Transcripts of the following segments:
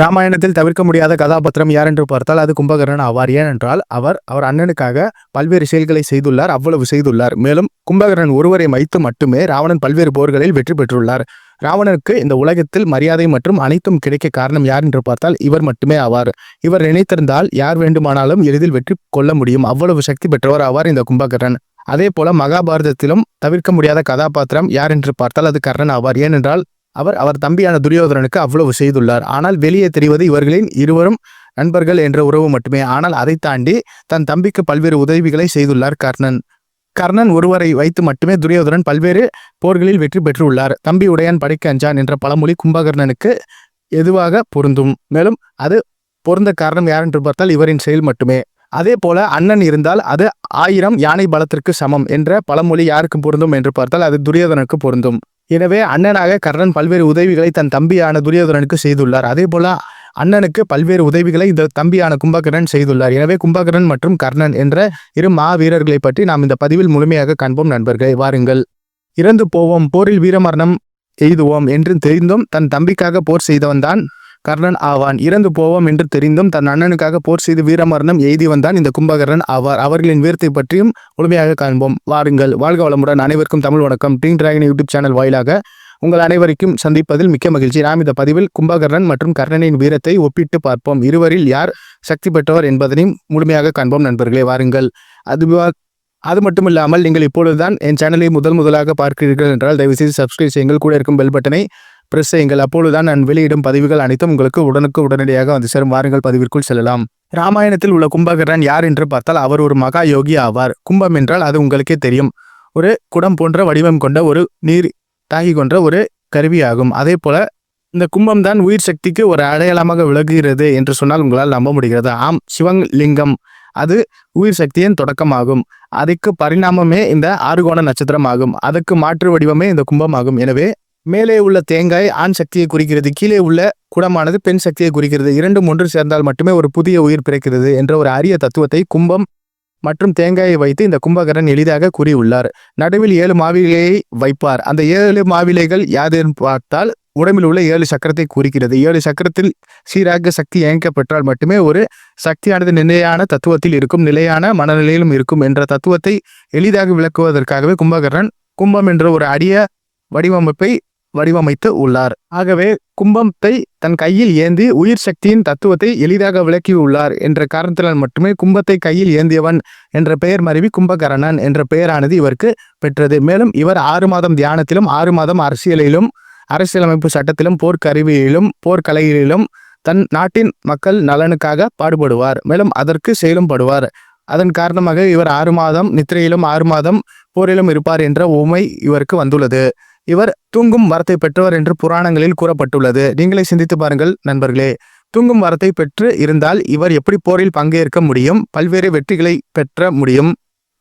ராமாயணத்தில் தவிர்க்க முடியாத கதாபாத்திரம் யார் என்று பார்த்தால் அது கும்பகர்ணன் ஆவார். ஏனென்றால் அவர் அவர் அண்ணனுக்காக பல்வேறு செயல்களை செய்துள்ளார் அவ்வளவு செய்துள்ளார். மேலும் கும்பகர்ணன் ஒருவரை வைத்து மட்டுமே ராவணன் பல்வேறு போர்களில் வெற்றி பெற்றுள்ளார். ராவணனுக்கு இந்த உலகத்தில் மரியாதை மற்றும் அனைத்தும் கிடைக்க காரணம் யார் என்று பார்த்தால் இவர் மட்டுமே ஆவார். இவர் நினைத்திருந்தால் யார் வேண்டுமானாலும் எளிதில் வெற்றி கொள்ள முடியும். அவ்வளவு சக்தி பெற்றவர் ஆவார் இந்த கும்பகர்ணன். அதே போல மகாபாரதத்திலும் தவிர்க்க முடியாத கதாபாத்திரம் யார் என்று பார்த்தால் அது கர்ணன் ஆவார். ஏனென்றால் அவர் அவர் தம்பியான துரியோதனனுக்கு அவ்வளவு செய்துள்ளார். ஆனால் வெளியே தெரிவது இவர்களின் இருவரும் நண்பர்கள் என்ற உறவு மட்டுமே. ஆனால் அதை தாண்டி தன் தம்பிக்கு பல்வேறு உதவிகளை செய்துள்ளார் கர்ணன். கர்ணன் ஒருவரை வைத்து மட்டுமே துரியோதனன் பல்வேறு போர்களில் வெற்றி பெற்றுள்ளார். தம்பி உடையான் படைக்க அஞ்சான் என்ற பழமொழி கும்பகர்ணனுக்கு எதுவாக பொருந்தும். மேலும் அது பொருந்த காரணம் யார் என்று பார்த்தால் இவரின் செயல் மட்டுமே. அதே போல அண்ணன் இருந்தால் அது ஆயிரம் யானை பலத்திற்கு சமம் என்ற பழமொழி யாருக்கு பொருந்தும் என்று பார்த்தால் அது துரியோதனுக்கு பொருந்தும். எனவே அண்ணனாக கர்ணன் பல்வேறு உதவிகளை தன் தம்பியான துரியோதனனுக்கு செய்துள்ளார். அதே போல அண்ணனுக்கு பல்வேறு உதவிகளை இந்த தம்பியான கும்பகர்ணன் செய்துள்ளார். எனவே கும்பகர்ணன் மற்றும் கர்ணன் என்ற இரு மாவீரர்களை பற்றி நாம் இந்த பதிவில் முழுமையாக காண்போம். நண்பர்களே வாருங்கள். இறந்து போவோம் போரில் வீரமரணம் எய்துவோம் என்று தெரிந்தும் தன் தம்பிக்காக போர் செய்தவன்தான் கர்ணன் ஆவான். இறந்து போவோம் என்று தெரிந்தும் தன் அண்ணனுக்காக போர் செய்து வீரமரணம் எய்தி வந்தான் இந்த கும்பகர்ணன் ஆவார். அவர்களின் வீரத்தை பற்றியும் முழுமையாக காண்போம். வாருங்கள். வாழ்க வளமுடன் அனைவருக்கும் தமிழ் வணக்கம். டீம் டிராகன் யூடியூப் சேனல் வாயிலாக உங்கள் அனைவருக்கும் சந்திப்பதில் மிக்க மகிழ்ச்சி. நாம் இந்த பதிவில் கும்பகர்ணன் மற்றும் கர்ணனின் வீரத்தை ஒப்பிட்டு பார்ப்போம். இருவரில் யார் சக்தி பெற்றவர் என்பதனையும் முழுமையாக காண்போம் நண்பர்களே. வாருங்கள். அது அது மட்டும் இல்லாமல் நீங்கள் இப்பொழுதுதான் என் சேனலை முதல் முதலாக பார்க்கிறீர்கள் என்றால் தயவுசெய்து சப்ஸ்கிரைப் செய்யுங்கள். கூட இருக்கும் பெல் பட்டனை பிரஸ் செய்யுங்கள் அப்பொழுதுதான் நான் வெளியிடும் பதிவுகள் அனைத்தும் உங்களுக்கு உடனுக்கு உடனடியாக வந்து சேரும். வாருங்கள் பதிவிற்குள் செல்லலாம். ராமாயணத்தில் உள்ள கும்பகரன் யார் என்று பார்த்தால் அவர் ஒரு மகா யோகி ஆவார். கும்பம் என்றால் அது உங்களுக்கே தெரியும். ஒரு குடம் போன்ற வடிவம் கொண்ட ஒரு நீர் தாகி கொன்ற ஒரு கருவியாகும். அதே போல இந்த கும்பம் தான் உயிர் சக்திக்கு ஒரு அடையாளமாக விளங்குகிறது என்று சொன்னால் உங்களால் நம்ப முடிகிறது. ஆம் சிவலிங்கம். அது உயிர் சக்தியின் தொடக்கமாகும். அதுக்கு பரிணாமமே இந்த ஆறுகோண நட்சத்திரம் ஆகும் அதுக்கு மாற்று வடிவமே இந்த கும்பமாகும். எனவே மேலே உள்ள தேங்காய் ஆண் சக்தியை குறிக்கிறது கீழே உள்ள குடமானது பெண் சக்தியை குறிக்கிறது. இரண்டும் ஒன்று சேர்ந்தால் மட்டுமே ஒரு புதிய உயிர் பிறக்கிறது என்ற ஒரு அரிய தத்துவத்தை கும்பம் மற்றும் தேங்காயை வைத்து இந்த கும்பகரன் எளிதாக கூறியுள்ளார். நடுவில் ஏழு மாவிலையை வைப்பார். அந்த ஏழு மாவிலைகள் யாதென்று பார்த்தால் உடம்பில் உள்ள ஏழு சக்கரத்தை குறிக்கிறது. ஏழு சக்கரத்தில் சீராக சக்தி இயங்கப்பெற்றால் மட்டுமே ஒரு சக்தியானது நிலையான தத்துவத்தில் இருக்கும் நிலையான மனநிலையிலும் இருக்கும் என்ற தத்துவத்தை எளிதாக விளக்குவதற்காகவே கும்பகரன் கும்பம் என்ற ஒரு அடிய வடிவமைப்பை வடிவமைத்து உள்ளார். ஆகவே கும்பத்தை தன் கையில் ஏந்தி உயிர் சக்தியின் தத்துவத்தை எளிதாக விளக்கியுள்ளார் என்ற காரணத்தினால் மட்டுமே கும்பத்தை கையில் ஏந்தியவன் என்ற பெயர் மருவி கும்பகரணன் என்ற பெயரானது இவருக்கு பெற்றது. மேலும் இவர் ஆறு மாதம் தியானத்திலும் ஆறு மாதம் அரசியலிலும் அரசியலமைப்பு சட்டத்திலும் போர்க்கருவியிலும் போர்க்கலையிலும் தன் நாட்டின் மக்கள் நலனுக்காக பாடுபடுவார். மேலும் அதற்கு செயலும் படுவார். அதன் காரணமாக இவர் ஆறு மாதம் நித்திரையிலும் ஆறு மாதம் போரிலும் இருப்பார் என்ற உமை இவருக்கு வந்துள்ளது. இவர் தூங்கும் வரத்தை பெற்றவர் என்று புராணங்களில் கூறப்பட்டுள்ளது. நீங்களே சிந்தித்து பாருங்கள் நண்பர்களே. தூங்கும் வரத்தை பெற்று இருந்தால் இவர் எப்படி போரில் பங்கேற்க முடியும்? பல்வேறு வெற்றிகளை பெற்ற முடியும்.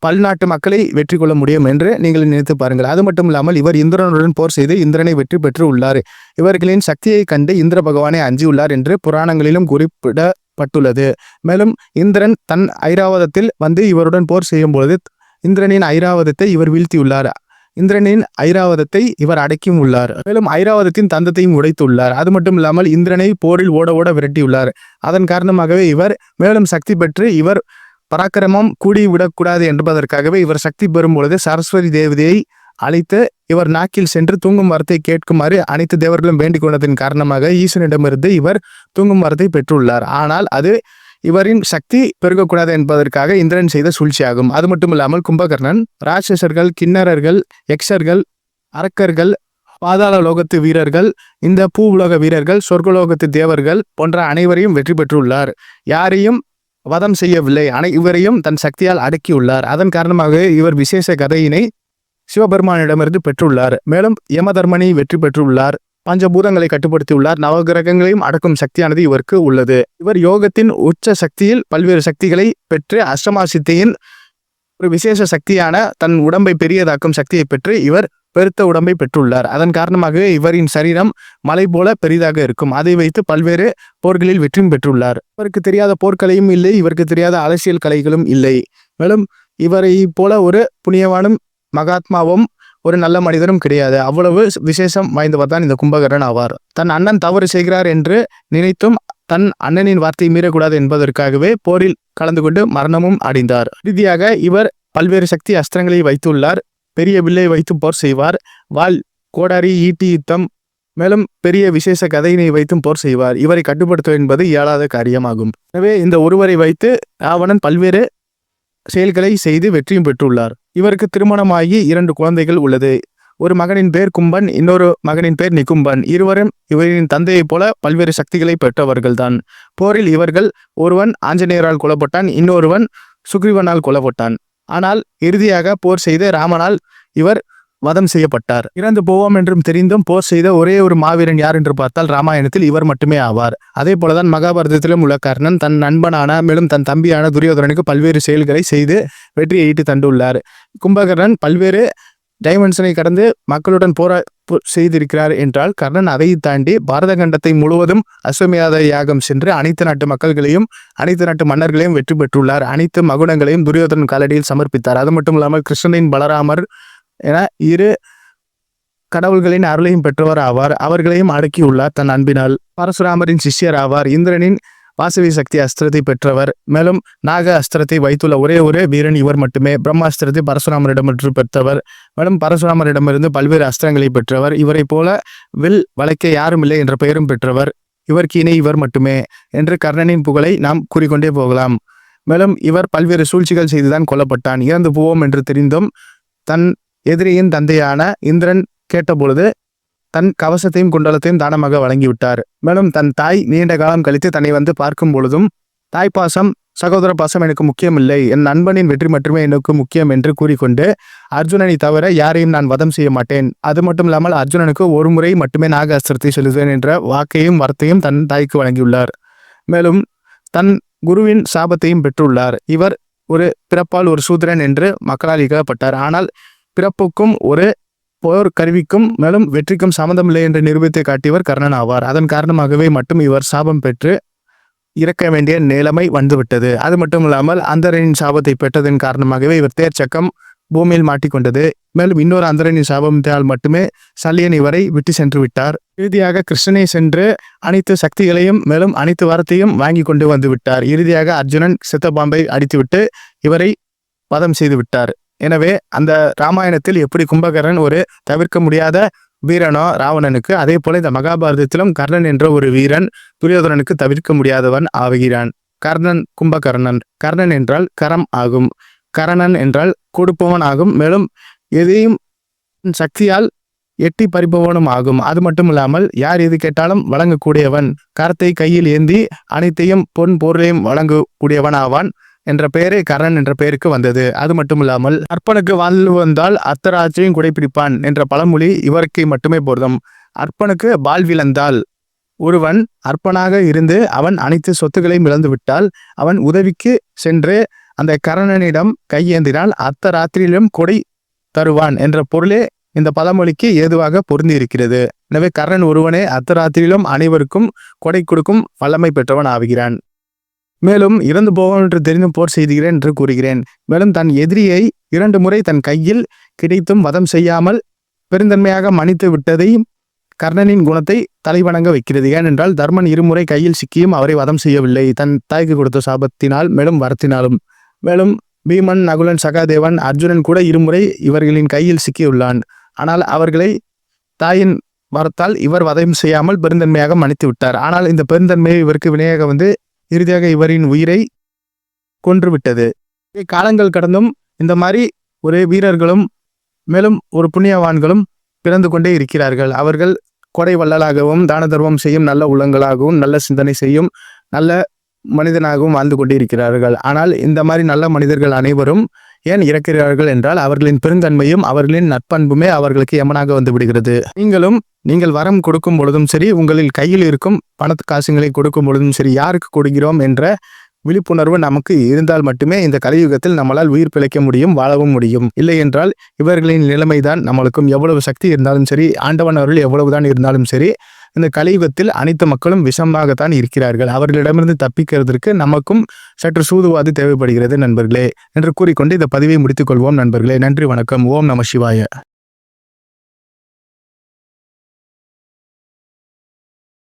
பல்நாட்டு மக்களை வெற்றி கொள்ள முடியும் என்று நீங்கள் நினைத்து பாருங்கள். அது மட்டும் இல்லாமல் இவர் இந்திரனுடன் போர் செய்து இந்திரனை வெற்றி பெற்று உள்ளார். இவர்களின் சக்தியை கண்டு இந்திர பகவானை அஞ்சியுள்ளார் என்று புராணங்களிலும் குறிப்பிடப்பட்டுள்ளது. மேலும் இந்திரன் தன் ஐராவதத்தில் வந்து இவருடன் போர் செய்யும் பொழுது இந்திரனின் ஐராவதத்தை இவர் வீழ்த்தியுள்ளார். இந்திரனின் ஐராவதத்தை இவர் அடக்கியும் உள்ளார். மேலும் ஐராவதத்தின் தந்தத்தையும் உடைத்துள்ளார். அது மட்டும் இல்லாமல் இந்திரனை போரில் ஓட ஓட விரட்டியுள்ளார். அதன் காரணமாகவே இவர் மேலும் சக்தி பெற்று இவர் பராக்கிரமம் கூடிவிடக்கூடாது என்பதற்காகவே இவர் சக்தி பெறும் பொழுது சரஸ்வதி தேவதையை அழைத்து இவர் நாக்கில் சென்று தூங்கும் வரத்தை கேட்குமாறு அனைத்து தேவர்களும் வேண்டிக் கொண்டதன் காரணமாக ஈசனிடமிருந்து இவர் தூங்கும் வரத்தை பெற்றுள்ளார். ஆனால் அது இவரின் சக்தி பெருகக்கூடாது என்பதற்காக இந்திரன் செய்த சூழ்ச்சியாகும். அது மட்டும் இல்லாமல் கும்பகர்ணன் ராட்சசர்கள் கிண்ணறர்கள் யக்ஷர்கள் அரக்கர்கள் பாதாள லோகத்து வீரர்கள் இந்த பூ உலக வீரர்கள் சொர்க்கலோகத்து தேவர்கள் போன்ற அனைவரையும் வெற்றி பெற்றுள்ளார். யாரையும் வதம் செய்யவில்லை. அனை இவரையும் தன் சக்தியால் அடக்கியுள்ளார். அதன் காரணமாக இவர் விசேஷ கதையினை சிவபெருமானிடமிருந்து பெற்றுள்ளார். மேலும் யமதர்மனை வெற்றி பெற்றுள்ளார். பஞ்சபூதங்களை கட்டுப்படுத்தியுள்ளார். நவகிரகங்களையும் அடக்கும் சக்தியானது இவருக்கு உள்ளது. இவர் யோகத்தின் உச்ச சக்தியில் பல்வேறு சக்திகளை பெற்று அஷ்டமா சித்தியின் ஒரு விசேஷ சக்தியான தன் உடம்பை பெரியதாக்கும் சக்தியை பெற்று இவர் பெருத்த உடம்பை பெற்றுள்ளார். அதன் காரணமாகவே இவரின் சரீரம் மலை போல பெரிதாக இருக்கும். அதை வைத்து பல்வேறு போர்களில் வெற்றியும் பெற்றுள்ளார். இவருக்கு தெரியாத போர்க்கலையும் இல்லை இவருக்கு தெரியாத அரசியல் கலைகளும் இல்லை. மேலும் இவரை போல ஒரு புனியவானும் மகாத்மாவும் ஒரு நல்ல மனிதரும் கிடையாது. அவ்வளவு விசேஷம் வாய்ந்தவர் தான் இந்த கும்பகரன் ஆவார். தன் அண்ணன் தவறு செய்கிறார் என்று நினைத்தும் தன் அண்ணனின் வார்த்தையை மீறக்கூடாது என்பதற்காகவே போரில் கலந்து கொண்டு மரணமும் அடைந்தார். இறுதியாக இவர் பல்வேறு சக்தி அஸ்திரங்களை வைத்துள்ளார். பெரிய வில்லை வைத்து போர் செய்வார். வாள் கோடாரி ஈட்டி யுத்தம் மேலும் பெரிய விசேஷ கதையினை வைத்தும் போர் செய்வார். இவரை கட்டுப்படுத்துவது என்பது இயலாத காரியமாகும். எனவே இந்த ஒருவரை வைத்து ராவணன் பல்வேறு செயல்களை செய்து வெற்றியும் பெற்றுள்ளார். இவருக்கு திருமணமாகி இரண்டு குழந்தைகள் உள்ளது. ஒரு மகனின் பேர் கும்பன் இன்னொரு மகனின் பேர் நிகும்பன் இருவரும் இவரின் தந்தையைப் போல பல்வேறு சக்திகளை பெற்றவர்கள்தான். போரில் இவர்கள் ஒருவன் ஆஞ்சநேயரால் கொல்லப்பட்டான் இன்னொருவன் சுக்ரீவனால் கொல்லப்பட்டான். ஆனால் இறுதியாக போர் செய்த ராமனால் இவர் வதம் செய்யப்பட்டார். இறந்து போவோம் என்றும் தெரிந்தும் போர் செய்த ஒரே ஒரு மாவீரன் யார் என்று பார்த்தால் ராமாயணத்தில் இவர் மட்டுமே ஆவார். அதே போலதான் மகாபாரதத்திலும் உள்ள கர்ணன் தன் நண்பனான மேலும் தன் தம்பியான துரியோதனனுக்கு பல்வேறு செயல்களை செய்து வெற்றியை ஈட்டு தந்துள்ளார். கும்பகர்ணன் பல்வேறு டைமென்ஷனை கடந்து மக்களுடன் போரா செய்திருக்கிறார் என்றால் கர்ணன் அதை தாண்டி பாரத கண்டத்தை முழுவதும் அஸ்வமேத யாகம் சென்று அனைத்து நாட்டு மக்கள்களையும் அனைத்து நாட்டு மன்னர்களையும் வெற்றி பெற்றுள்ளார். அனைத்து மகுடங்களையும் துரியோதனன் காலடியில் சமர்ப்பித்தார். அது மட்டும் இல்லாமல் கிருஷ்ணனின் பலராமர் என இரு கடவுள்களின் அருளையும் பெற்றவர் ஆவார். அவர்களையும் அடக்கியுள்ளார் தன் அன்பினால். பரசுராமரின் சிஷ்யர் ஆவார். இந்திரனின் வாசவி சக்தி அஸ்திரத்தை பெற்றவர். மேலும் நாக அஸ்திரத்தை வைத்துள்ள ஒரே ஒரே வீரன் இவர் மட்டுமே. பிரம்மாஸ்திரத்தை பரசுராமரிடமிருந்து பெற்றவர். மேலும் பரசுராமரிடமிருந்து பல்வேறு அஸ்திரங்களை பெற்றவர். இவரை போல வில் வளைக்க யாரும் இல்லை என்ற பெயரும் பெற்றவர். இவருக்கு இணை இவர் மட்டுமே என்று கர்ணனின் புகழை நாம் கூறிக்கொண்டே போகலாம். மேலும் இவர் பல்வேறு சூழ்ச்சிகள் செய்துதான் கொல்லப்பட்டான். இறந்து போவோம் என்று தெரிந்தும் தன் எதிரியின் தந்தையான இந்திரன் கேட்டபொழுது தன் கவசத்தையும் குண்டலத்தையும் தானமாக வழங்கிவிட்டார். மேலும் தன் தாய் நீண்ட காலம் கழித்து தன்னை வந்து பார்க்கும் பொழுதும் தாய் பாசம் சகோதர பாசம் எனக்கு முக்கியமில்லை. என் நண்பனின் வெற்றி மட்டுமே எனக்கு முக்கியம் என்று கூறிக்கொண்டு அர்ஜுனனை தவிர யாரையும் நான் வதம் செய்ய மாட்டேன். அது மட்டும் இல்லாமல் அர்ஜுனனுக்கு ஒரு முறை மட்டுமே நாக அஸ்திரத்தை செலுத்துவேன் என்ற வாக்கையும் வார்த்தையும் தன் தாய்க்கு வழங்கியுள்ளார். மேலும் தன் குருவின் சாபத்தையும் பெற்றுள்ளார். இவர் ஒரு பிறப்பால் ஒரு சூத்திரன் என்று மக்களால் இகழப்பட்டார். ஆனால் பிறப்புக்கும் ஒரு போர் கருவிக்கும் மேலும் வெற்றிக்கும் சம்மந்தமில்லை என்று நிரூபித்து காட்டியவர் கர்ணன் ஆவார். அதன் காரணமாகவே மட்டும் இவர் சாபம் பெற்று இறக்க வேண்டிய நிலைமை வந்துவிட்டது. அது மட்டும் இல்லாமல் அந்தரனின் சாபத்தை பெற்றதன் காரணமாகவே இவர் தேர்ச்சக்கம் பூமியில் மாட்டிக்கொண்டது மேலும் இன்னொரு அந்தரனின் சாபத்தால் மட்டுமே சல்லியன் இவரை விட்டு சென்று விட்டார். இறுதியாக கிருஷ்ணனை சென்று அனைத்து சக்திகளையும் மேலும் அனைத்து வரத்தையும் வாங்கி கொண்டு வந்து விட்டார். இறுதியாக அர்ஜுனன் சித்தபாம்பை அடித்துவிட்டு இவரை வதம் செய்து விட்டார். எனவே அந்த ராமாயணத்தில் எப்படி கும்பகர்ணன் ஒரு தவிர்க்க முடியாத வீரனோ ராவணனுக்கு அதே போல இந்த மகாபாரதத்திலும் கர்ணன் என்ற ஒரு வீரன் துரியோதனனுக்கு தவிர்க்க முடியாதவன் ஆகிறான் கர்ணன் கும்பகர்ணன். கர்ணன் என்றால் கரம் ஆகும். கரணன் என்றால் கொடுப்பவன் ஆகும். மேலும் எதையும் சக்தியால் எட்டி பறிப்பவனும் ஆகும். அது மட்டும் இல்லாமல் யார் எது கேட்டாலும் வழங்கக்கூடியவன். கரத்தை கையில் ஏந்தி அனைத்தையும் பொன் பொருளையும் வழங்கக்கூடியவன் ஆவான் என்ற பெயரே கரண் என்ற பெயருக்கு வந்தது. அது மட்டும் இல்லாமல் அர்ப்பனுக்கு வாழ்வு வந்தால் அத்தராஜையும் குடைப்பிடிப்பான் என்ற பழமொழி இவருக்கு மட்டுமே பொருந்தும் அர்ப்பனுக்கு வாழ்விழந்தால் ஒருவன் அர்ப்பனாக இருந்து அவன் அனைத்து சொத்துக்களையும் இழந்து விட்டால் அவன் உதவிக்கு சென்று அந்த கரணனிடம் கையேந்தினால் அத்த ராத்திரியிலும் கொடை தருவான் என்ற பொருளே இந்த பழமொழிக்கு ஏதுவாக பொருந்தி இருக்கிறது எனவே கர்ணன் ஒருவனே அத்த ராத்திரியிலும் அனைவருக்கும் கொடை கொடுக்கும் வல்லமை பெற்றவன் ஆகிறான் மேலும் இறந்து போவோம் என்று தெரிந்தும் போர் செய்கிறேன் என்று கூறுகிறேன். மேலும் தன் எதிரியை இரண்டு முறை தன் கையில் கிடைத்தும் வதம் செய்யாமல் பெருந்தன்மையாக மன்னித்து விட்டதை கர்ணனின் குணத்தை தலைவணங்க வைக்கிறது. ஏனென்றால் தர்மன் இருமுறை கையில் சிக்கியும் அவரை வதம் செய்யவில்லை. தன் தாய்க்கு கொடுத்த சாபத்தினால் மேலும் வரத்தினாலும். மேலும் பீமன் நகுலன் சகாதேவன் அர்ஜுனன் கூட இருமுறை இவர்களின் கையில் சிக்கியுள்ளான். ஆனால் அவர்களை தாயின் வரத்தால் இவர் வதம் செய்யாமல் பெருந்தன்மையாக மன்னித்து விட்டார். ஆனால் இந்த பெருந்தன்மையை இவருக்கு வினையாக வந்து இறுதியாக இவரின் உயிரை கொன்றுவிட்டது. காலங்கள் கடந்தும் இந்த மாதிரி ஒரு வீரர்களும் மேலும் ஒரு புண்ணியவான்களும் பிறந்து கொண்டே இருக்கிறார்கள். அவர்கள் கொடை வள்ளலாகவும் தான தர்மம் செய்யும் நல்ல உள்ளங்களாகவும் நல்ல சிந்தனை செய்யும் நல்ல மனிதனாகவும் வாழ்ந்து கொண்டே இருக்கிறார்கள் ஆனால் இந்த மாதிரி நல்ல மனிதர்கள் அனைவரும் ஏன் இறக்கிறார்கள் என்றால் அவர்களின் பெருந்தன்மையும் அவர்களின் நட்பண்புமே அவர்களுக்கு எமனாக வந்து விடுகிறது. நீங்களும் நீங்கள் வரம் கொடுக்கும் பொழுதும் சரி உங்களில் கையில் இருக்கும் பணத்து காசுகளை கொடுக்கும் பொழுதும் சரி யாருக்கு கொடுக்கிறோம் என்ற விழிப்புணர்வு நமக்கு இருந்தால் மட்டுமே இந்த கலியுகத்தில் நம்மளால் உயிர் பிழைக்க முடியும் வாழவும் முடியும். இல்லை என்றால் இவர்களின் நிலைமைதான் நம்மளுக்கும் எவ்வளவு சக்தி இருந்தாலும் சரி ஆண்டவன் அவர்கள் எவ்வளவுதான் இருந்தாலும் சரி இந்த கலியுகத்தில் அனைத்து மக்களும் விஷமாகத்தான் இருக்கிறார்கள். அவர்களிடமிருந்து தப்பிக்கிறதற்கு நமக்கும் சற்று சூதுவாது தேவைப்படுகிறது நண்பர்களே. என்று கூறிக்கொண்டு இந்த பதிவை முடித்துக் கொள்வோம் நண்பர்களே. நன்றி வணக்கம். ஓம் நம சிவாய.